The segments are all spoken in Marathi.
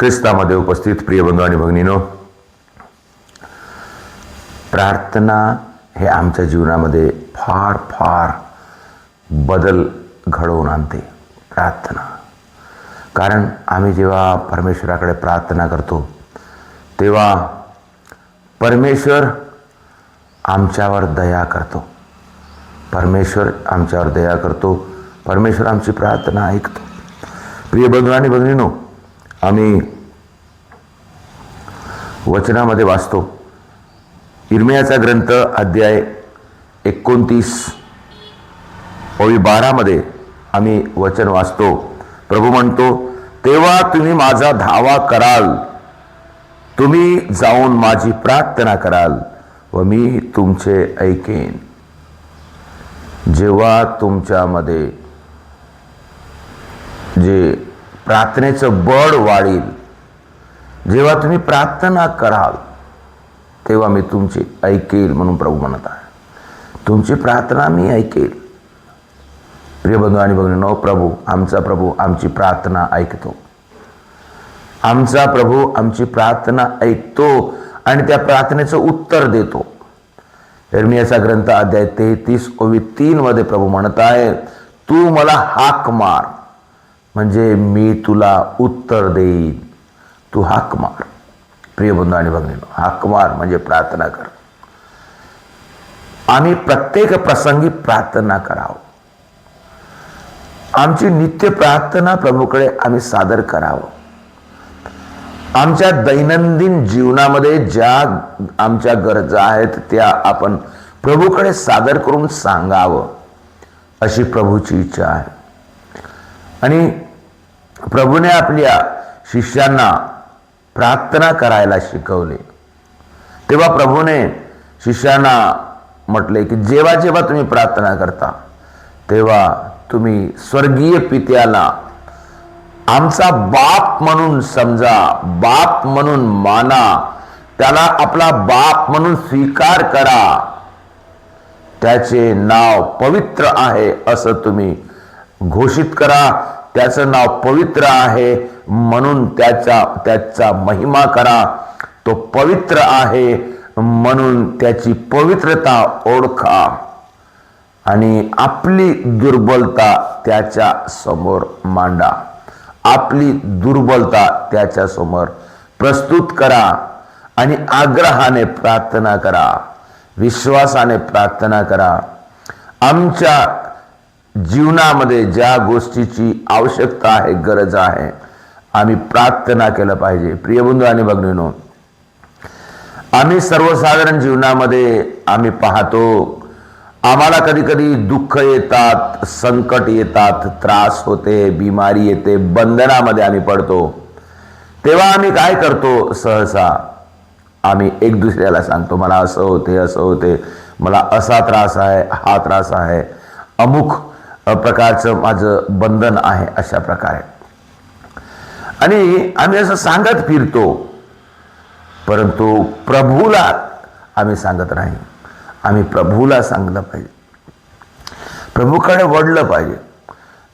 ख्रिस्तामध्ये उपस्थित प्रिय बंधू आणि भगिनीनो प्रार्थना हे आमच्या जीवनामध्ये फार फार बदल घडवून आणते प्रार्थना. कारण आम्ही जेव्हा परमेश्वराकडे प्रार्थना करतो तेव्हा परमेश्वर आमच्यावर दया करतो. परमेश्वर आमच्यावर दया करतो. परमेश्वर आमची प्रार्थना ऐकतो. प्रिय बंधू आणि भगिनीनो आम्ही वचनामध्ये वाचतो. इरमियाचा ग्रंथ अध्याय एकोणतीस ओवी बारामध्ये आम्ही वचन वाचतो. प्रभू म्हणतो तेव्हा तुम्ही माझा धावा कराल. तुम्ही जाऊन माझी प्रार्थना कराल व मी तुमचे ऐकेन. जेव्हा तुमच्यामध्ये जे प्रार्थनेचं बळ वाढेल. जेव्हा तुम्ही प्रार्थना कराल तेव्हा मी तुमची ऐकेल म्हणून प्रभू म्हणत आहे. तुमची प्रार्थना मी ऐकेल. प्रिय बंधू आणि भगिनीनो प्रभू आमचा प्रभू आमची प्रार्थना ऐकतो. आमचा प्रभू आमची प्रार्थना ऐकतो आणि त्या प्रार्थनेचं उत्तर देतो. एरमियाचा ग्रंथ अध्याय तेहतीस ओवी तीनमध्ये प्रभू म्हणत आहे तू मला हाक मार. म्हणजे मी तुला उत्तर देईन. तू हाक मार. प्रिय बंधू आणि भगिनीनो हाक मार म्हणजे प्रार्थना कर. आम्ही प्रत्येक प्रसंगी प्रार्थना करावं. आमची नित्य प्रार्थना प्रभूकडे आम्ही सादर करावं. आमच्या दैनंदिन जीवनामध्ये ज्या आमच्या गरजा आहेत त्या आपण प्रभूकडे सादर करून सांगावं अशी प्रभूची इच्छा आहे. आणि प्रभूने आपल्या शिष्यांना प्रार्थना करायला शिकवले. तेव्हा प्रभूने शिष्यांना म्हटले की जेव्हा जेव्हा तुम्ही प्रार्थना करता तेव्हा तुम्ही स्वर्गीय पित्याला आमचा बाप म्हणून समजा बाप म्हणून माना त्याला आपला बाप म्हणून स्वीकार करा. त्याचे नाव पवित्र आहे असं तुम्ही घोषित करा. त्याचं नाव पवित्र आहे. म्हणून त्याचा त्याचा महिमा करा. तो पवित्र आहे. म्हणून त्याची पवित्रता ओळखा. आणि आपली दुर्बलता त्याच्यासमोर मांडा. आपली दुर्बलता त्याच्यासमोर प्रस्तुत करा. आणि आग्रहाने प्रार्थना करा. विश्वासाने प्रार्थना करा. आमच्या जीवनामध्ये ज्या गोष्टीची आवश्यकता आहे गरज आहे आम्ही प्रार्थना केलं पाहिजे. प्रियबंधू आणि भगिनीनो आम्ही सर्वसाधारण जीवनामध्ये आम्ही पाहतो आम्हाला कधी कधी दुःख येतात संकट येतात त्रास होते बिमारी येते बंधनामध्ये आम्ही पडतो. तेव्हा आम्ही काय करतो सहसा? आम्ही एक दुसऱ्याला सांगतो मला असं होते असं होते मला असा त्रास आहे हा त्रास आहे. अमुक प्रकारचं माझं बंधन आहे अशा प्रकारे. आणि आम्ही असं सांगत फिरतो परंतु प्रभूला आम्ही सांगत नाही. आम्ही प्रभूला सांगलं पाहिजे. प्रभूकडे वडलं पाहिजे.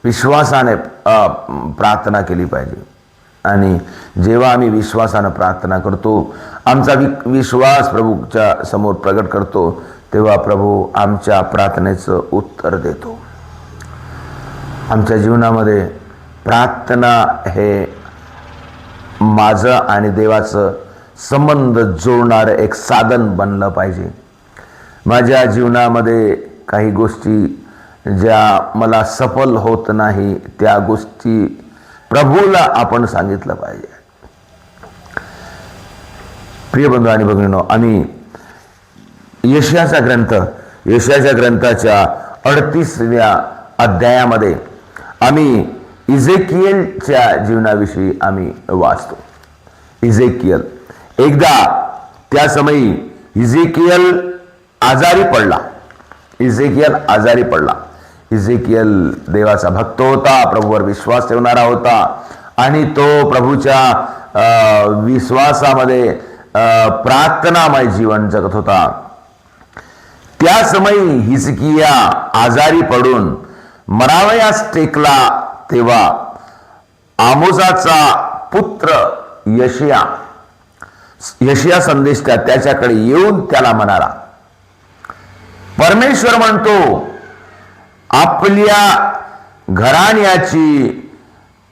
विश्वासाने प्रार्थना केली पाहिजे. आणि जेव्हा आम्ही विश्वासानं प्रार्थना करतो आमचा वि विश्वास प्रभूच्या समोर प्रगट करतो तेव्हा प्रभू आमच्या प्रार्थनेचं उत्तर देतो. आमच्या जीवनामध्ये प्रार्थना हे माझं आणि देवाचं संबंध जोडणारं एक साधन बनलं पाहिजे. माझ्या जीवनामध्ये काही गोष्टी ज्या मला सफल होत नाही त्या गोष्टी प्रभूला आपण सांगितलं पाहिजे. प्रिय बंधू आणि भगिनीनो आम्ही यशयाचा ग्रंथ यशयाच्या ग्रंथाच्या अडतीसव्या अध्यायामध्ये आम्ही इझेकियलच्या जीवनाविषयी आम्ही वाचतो. इझेकियल. एकदा त्या समयी इझेकियल आजारी पडला. इझेकियल आजारी पडला. इझेकियल देवाचा भक्त होता प्रभूवर विश्वास ठेवणारा होता आणि तो प्रभूच्या विश्वासामध्ये प्रार्थनामय जीवन जगत होता. त्या समयी हिजकिया आजारी पडून मरावयास टेकला तेव्हा आमोजाचा पुत्र यशिया यशिया संदेश त्याच्याकडे येऊन त्याला म्हणाला परमेश्वर म्हणतो आपल्या घराण्याची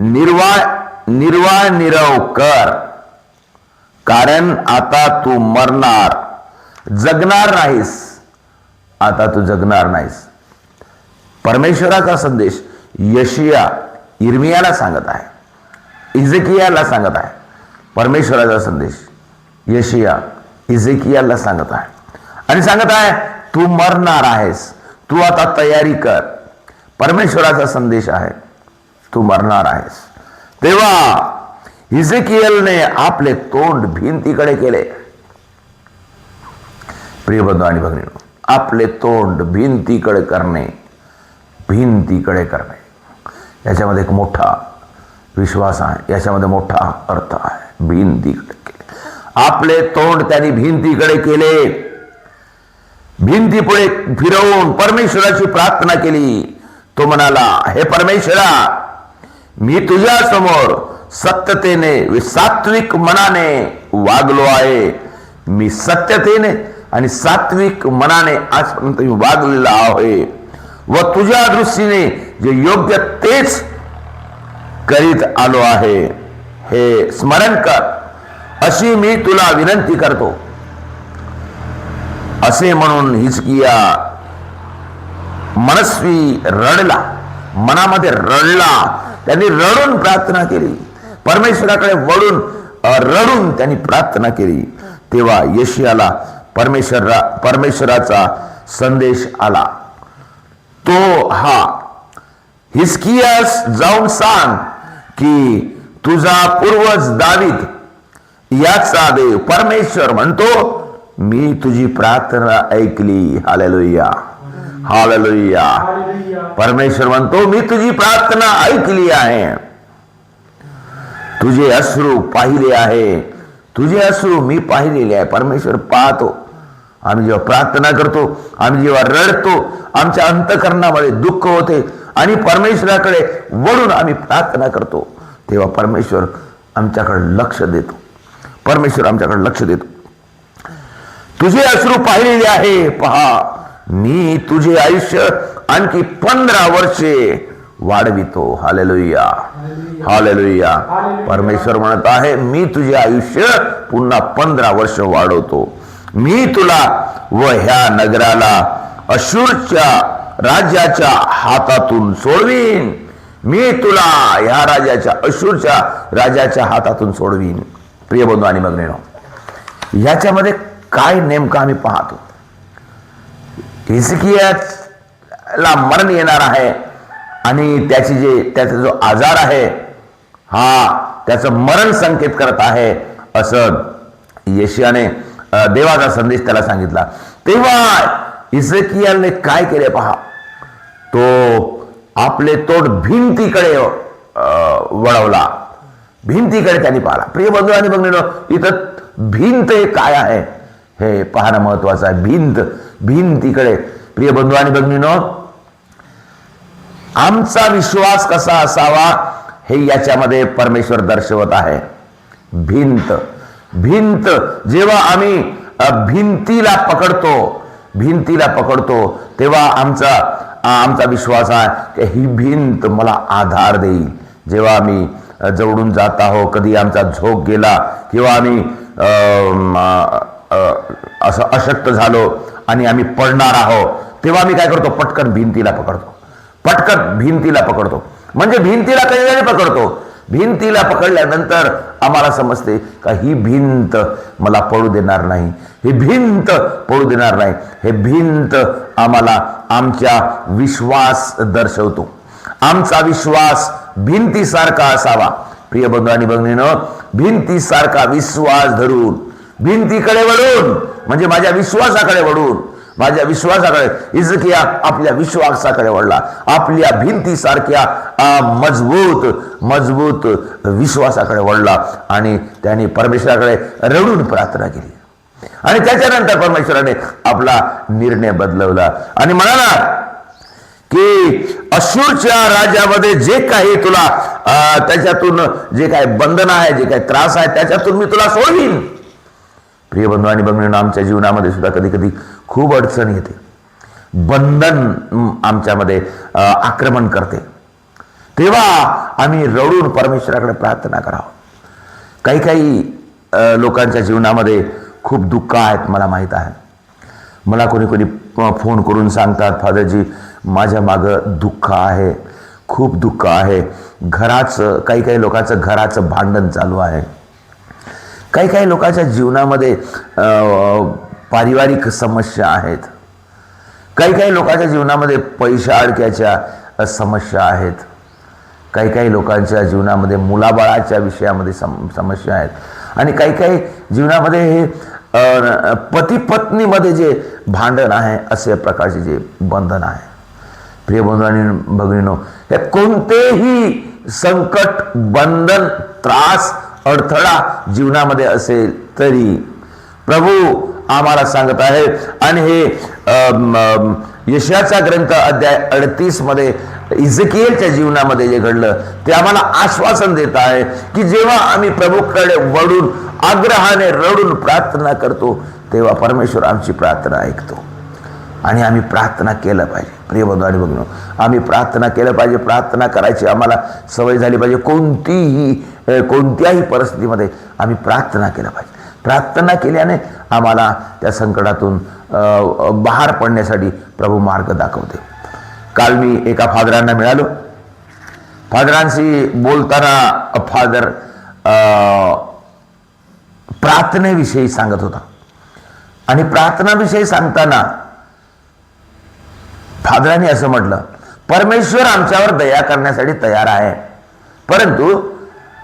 निर्वा निर्वा निरव कर कारण आता तू मरणार जगणार नाहीस. आता तू जगणार नाहीस. परमेश्वराचा संदेश यशिया इर्मियाला सांगत आहे. इझेकियाला सांगत आहे. परमेश्वराचा संदेश यशिया इझेकियाला सांगत आहे. आणि सांगत आहे तू मरणार आहेस. तू आता तयारी कर. परमेश्वराचा संदेश आहे तू मरणार आहेस. तेव्हा इझेकियलने आपले तोंड भिंतीकडे केले. प्रिय बंधू आणि भगिनी आपले तोंड भिंतीकडे करणे भिंतीकडे करणे. याच्यामध्ये एक मोठा विश्वास आहे. याच्यामध्ये मोठा अर्थ आहे. भिंतीकडे केले. आपले तोंड त्यांनी भिंतीकडे केले. भिंतीपुढे फिरवून परमेश्वराची प्रार्थना केली. तो म्हणाला हे परमेश्वरा मी तुझ्या समोर सत्यतेने सात्विक मनाने वागलो आहे. मी सत्यतेने आणि सात्विक मनाने आजपर्यंत मी वागलेला आहे. व तुझ्या दृष्टीने जे योग्य तेच करीत आलो आहे हे स्मरण कर. अशी मी तुला विनंती करतो. असे म्हणून हिचकिया मनस्वी रडला. मनामध्ये रडला. त्यांनी रडून प्रार्थना केली. परमेश्वराकडे वळून रडून त्यांनी प्रार्थना केली. तेव्हा यशियाला परमेश्वरा परमेश्वराचा संदेश आला. तो हा हिस्कियास जाऊन सांग की तुझा पूर्वज दावीद याचा देव परमेश्वर म्हणतो, मी तुझी प्रार्थना ऐकली. हालेलुया. हालेलुया. परमेश्वर म्हणतो, मी तुझी प्रार्थना ऐकली आहे. तुझे अश्रू पाहिले आहे. तुझे अश्रू मी पाहिलेले आहे. परमेश्वर पाहतो. आम्ही जेव्हा प्रार्थना करतो आम्ही जेव्हा रडतो आमच्या अंतकरणामध्ये दुःख होते आणि परमेश्वराकडे वळून आम्ही प्रार्थना करतो तेव्हा परमेश्वर आमच्याकडे लक्ष देतो. परमेश्वर आमच्याकडे लक्ष देतो. तुझे अश्रू पाहिलेले आहे पहा. मी तुझे आयुष्य आणखी पंधरा वर्षे वाढवितो. हालेलुया. हालेलुया. परमेश्वर म्हणत आहे मी तुझे आयुष्य पुन्हा पंधरा वर्ष वाढवतो. मी तुला व ह्या नगराला अशूरच्या राज्याच्या हातातून सोडवीन. मी तुला ह्या राजाच्या अशूरच्या राजाच्या हातातून सोडवीन. प्रिय बंधू आणि मग याच्यामध्ये काय नेमकं आम्ही पाहतो? हिसकियाला मरण येणार आहे आणि त्याची जे त्याचा जो आजार आहे हा त्याचं मरण संकेत करत आहे असं येशियाने देवाचा संदेश त्याला सांगितला. तेव्हा इस्रेकियाने काय केले पहा? तो आपले तोड भिंतीकडे वळवला. भिंतीकडे त्यांनी पाहिला. प्रिय बंधू आणि बघणं इथं भिंत हे काय आहे? हे पाहणं महत्वाचं आहे. भिंत भिंतीकडे. प्रिय बंधू आणि बघणीनो आमचा विश्वास कसा असावा हे याच्यामध्ये परमेश्वर दर्शवत आहे. भिंत. भिंत. जेव्हा आम्ही भिंतीला पकडतो भिंतीला पकडतो तेव्हा आमचा आमचा विश्वास आहे की ही भिंत मला आधार देईल. जेव्हा आम्ही जवळून जात आहो कधी आमचा झोक गेला किंवा आम्ही असं अशक्त झालो आणि आम्ही पडणार आहोत तेव्हा आम्ही काय करतो? पटकन भिंतीला पकडतो. पटकन भिंतीला पकडतो. म्हणजे भिंतीला कधी पकडतो? भिंतीला पकडल्यानंतर आम्हाला समजते का ही भिंत मला पडू देणार नाही. ही भिंत पडू देणार नाही. हे भिंत आम्हाला आमच्या विश्वास दर्शवतो. आमचा विश्वास भिंतीसारखा असावा. प्रिय बंधू आणि बघणीनं भिंतीसारखा विश्वास धरून भिंतीकडे वळून म्हणजे माझ्या विश्वासाकडे वळून माझ्या विश्वासाकडे इजकिया आपल्या विश्वासाकडे वळला. आपल्या भिंतीसारख्या मजबूत मजबूत विश्वासाकडे वळला आणि त्याने परमेश्वराकडे रडून प्रार्थना केली. आणि त्याच्यानंतर परमेश्वराने आपला निर्णय बदलवला. आणि म्हणाला की अशूरच्या राज्यामध्ये जे काही तुला त्याच्यातून जे काही बंधन आहे जे काही त्रास आहे त्याच्यातून मी तुला सोडवीन प्रिय बंधू आणि बंधूंनो आमच्या जीवनामध्ये सुद्धा कधी कधी खूप अडचण येते. बंधन आमच्यामध्ये आक्रमण करते. तेव्हा आम्ही रडून परमेश्वराकडे प्रार्थना करावं. काही काही लोकांच्या जीवनामध्ये खूप दुःख आहेत मला माहीत आहे. मला कोणी कोणी फोन करून सांगतात फादरजी माझ्या मागं दुःख आहे. खूप दुःख आहे. घराचं काही काही लोकांचं घराचं भांडण चालू आहे. काही काही लोकांच्या जीवनामध्ये पारिवारिक समस्या आहेत. काही काही लोकांच्या जीवनामध्ये पैशा अडक्याच्या समस्या आहेत. काही काही लोकांच्या जीवनामध्ये मुलाबाळाच्या विषयामध्ये सम समस्या आहेत. आणि काही काही जीवनामध्ये हे पती पत्नीमध्ये जे भांडण आहे असे प्रकारचे जे बंधन आहे. प्रिय बंधू आणि भगिनीनो हे कोणतेही संकट बंधन त्रास अडथळा जीवनामध्ये असेल तरी. प्रभू आम्हाला सांगत आहे आणि हे यशाचा ग्रंथ अध्याय अडतीसमध्ये इझकियलच्या जीवनामध्ये जे घडलं ते आम्हाला आश्वासन देत आहे की जेव्हा आम्ही प्रभूकडे वळून आग्रहाने रडून प्रार्थना करतो तेव्हा परमेश्वर आमची प्रार्थना ऐकतो. आणि आम्ही प्रार्थना केलं पाहिजे. प्रिय बंधू आणि बघणं आम्ही प्रार्थना केलं पाहिजे प्रार्थना करायची. आम्हाला सवय झाली पाहिजे कोणतीही कोणत्याही परिस्थितीमध्ये आम्ही प्रार्थना केलं पाहिजे. प्रार्थना केल्याने आम्हाला त्या संकटातून बाहेर पडण्यासाठी प्रभू मार्ग दाखवते. काल मी एका फादरांना मिळालो. फादरांशी बोलताना फादर प्रार्थनेविषयी सांगत होता. आणि प्रार्थनाविषयी सांगताना फादरांनी असं म्हटलं परमेश्वर आमच्यावर दया करण्यासाठी तयार आहे. परंतु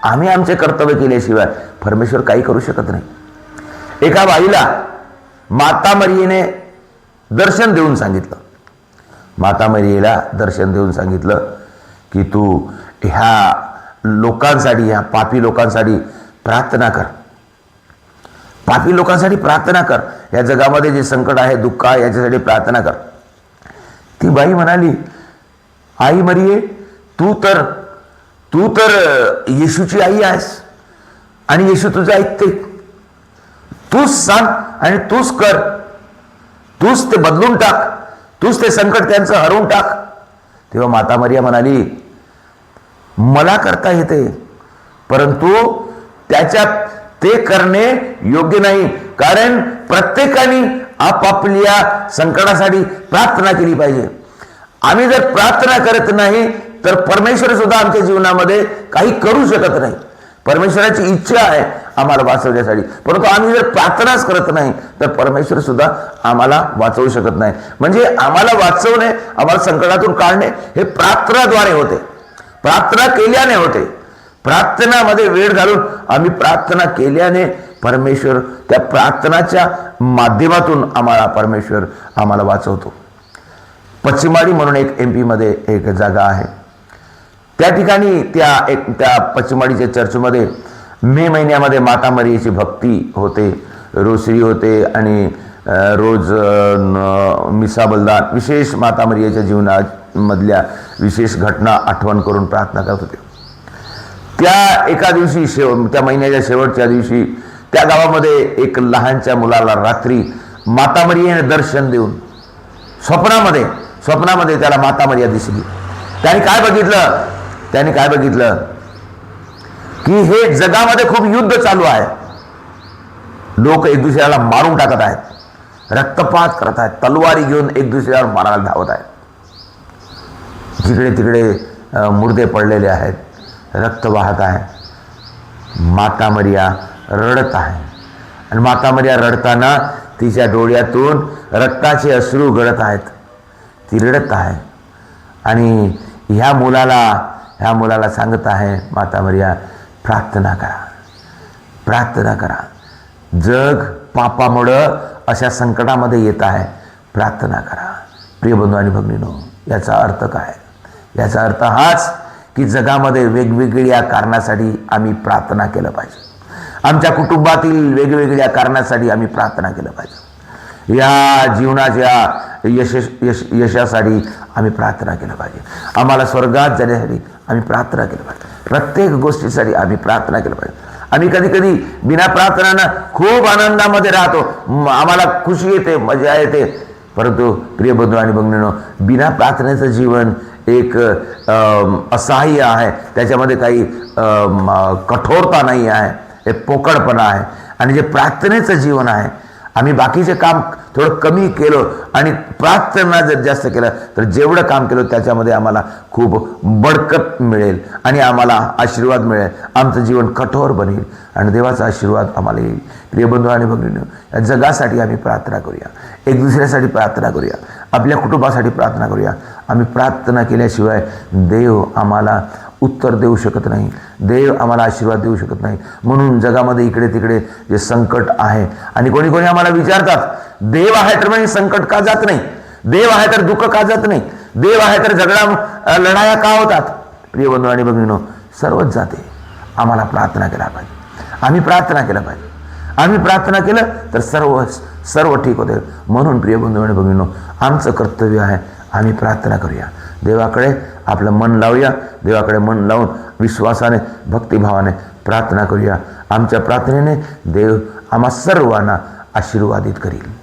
आम्ही आमचे कर्तव्य केल्याशिवाय परमेश्वर काही करू शकत नाही. एका बाईला माता मरियेने दर्शन देऊन सांगितलं. माता मरियेला दर्शन देऊन सांगितलं की तू ह्या लोकांसाठी ह्या पापी लोकांसाठी प्रार्थना कर. पापी लोकांसाठी प्रार्थना कर. या जगामध्ये जे संकट आहे दुःख आहे याच्यासाठी प्रार्थना कर. ती बाई म्हणाली आई मरिये तू तर तू तर येशूची आई आहेस आणि येशू तुझं ऐकते. तूच सांग आणि तूच कर. तूच ते बदलून टाक. तूच ते संकट त्यांचं हरवून टाक. तेव्हा माता मरिया म्हणाली मला करता येते परंतु त्याच्यात ते करणे योग्य नाही. कारण प्रत्येकाने आपापल्या संकटासाठी प्रार्थना केली पाहिजे. आम्ही जर प्रार्थना करत नाही तर परमेश्वर सुद्धा आमच्या जीवनामध्ये काही करू शकत नाही. परमेश्वराची इच्छा आहे आम्हाला वाचवण्यासाठी. परंतु आम्ही जर प्रार्थनाच करत नाही तर परमेश्वर सुद्धा आम्हाला वाचवू शकत नाही. म्हणजे आम्हाला वाचवणे आम्हाला संकटातून काढणे हे प्रार्थनाद्वारे होते. प्रार्थना केल्याने होते. प्रार्थनामध्ये वेळ घालून आम्ही प्रार्थना केल्याने परमेश्वर त्या प्रार्थनाच्या माध्यमातून आम्हाला परमेश्वर आम्हाला वाचवतो. पश्चिमाडी म्हणून एक एम पीमध्ये एक जागा आहे. त्या ठिकाणी त्या एक त्या पश्चिमाडीच्या चर्चमध्ये मे महिन्यामध्ये माता मरियेची भक्ती होते रोसरी होते आणि रोज मिसा बलिदान विशेष माता मरियेच्या जीवनामधल्या विशेष घटना आठवण करून प्रार्थना करत होते. त्या एका दिवशी शेव त्या महिन्याच्या शेवटच्या दिवशी त्या गावामध्ये एक लहानच्या मुलाला रात्री माता मरियेने दर्शन देऊन स्वप्नामध्ये स्वप्नामध्ये त्याला मातामर्या दिसली त्याने काय बघितलं? त्याने काय बघितलं? की हे जगामध्ये खूप युद्ध चालू आहे. लोक एक दुसऱ्याला मारून टाकत आहेत. रक्तपात करत आहेत. तलवारी घेऊन एक दुसऱ्यावर मारायला धावत आहेत. जिकडे तिकडे मुर्दे पडलेले आहेत. रक्त वाहत आहे. माता मरिया रडत आहे. आणि माता मरिया रडताना तिच्या डोळ्यातून रक्ताचे अश्रू गळत आहेत. ती रडत आहे. आणि ह्या मुलाला ह्या मुलाला सांगत आहे माता मरिया प्रार्थना करा. प्रार्थना करा. जग पापामुळं अशा संकटामध्ये येत आहे. प्रार्थना करा. प्रिय बंधू आणि भगिनीनो याचा अर्थ काय? याचा अर्थ हाच की जगामध्ये वेगवेगळ्या कारणासाठी आम्ही प्रार्थना केलं पाहिजे. आमच्या कुटुंबातील वेगवेगळ्या कारणासाठी आम्ही प्रार्थना केलं पाहिजे. या जीवनाच्या यश यश यशासाठी आम्ही प्रार्थना केलं पाहिजे. आम्हाला स्वर्गात जाण्यासाठी आम्ही प्रार्थना केलं पाहिजे. प्रत्येक गोष्टीसाठी आम्ही प्रार्थना केलं पाहिजे. आम्ही कधी कधी बिना प्रार्थनानं खूप आनंदामध्ये राहतो. आम्हाला खुशी येते मजा येते. परंतु प्रिय बंधू आणि भगिनीनो बिना प्रार्थनेचं जीवन एक असहाय्य आहे. त्याच्यामध्ये काही कठोरता नाही आहे. हे पोकळपणा आहे. आणि जे प्रार्थनेचं जीवन आहे आम्ही बाकीचे काम थोडं कमी केलं आणि प्रार्थना जर जास्त केलं तर जेवढं काम केलं त्याच्यामध्ये आम्हाला खूप बडकत मिळेल आणि आम्हाला आशीर्वाद मिळेल. आमचं जीवन कठोर बनेल आणि देवाचा आशीर्वाद आम्हाला येईल. प्रिय बंधू आणि भगिनी या जगासाठी आम्ही प्रार्थना करूया. एक दुसऱ्यासाठी प्रार्थना करूया. आपल्या कुटुंबासाठी प्रार्थना करूया. आम्ही प्रार्थना केल्याशिवाय देव आम्हाला उत्तर देऊ शकत नाही. देव आम्हाला आशीर्वाद देऊ शकत नाही. म्हणून जगामध्ये इकडे तिकडे जे संकट आहे आणि कोणी कोणी आम्हाला विचारतात देव आहे तर म्हणजे संकट का जात नाही? देव आहे तर दुःख का जात नाही? देव आहे तर झगडा लढाया का होतात? प्रिय बंधू आणि भगिनीनो सर्वच जाते. आम्हाला प्रार्थना केला पाहिजे. आम्ही प्रार्थना केला पाहिजे. आम्ही प्रार्थना केलं तर सर्व सर्व ठीक होते. म्हणून प्रिय बंधू आणि भगिनीनो आमचं कर्तव्य आहे आम्ही प्रार्थना करूया. देवाकडे आपलं मन लावूया. देवाकडे मन लावून विश्वासाने भक्तिभावाने प्रार्थना करूया. आमच्या प्रार्थनेने देव आम्हा सर्वांना आशीर्वादित करील.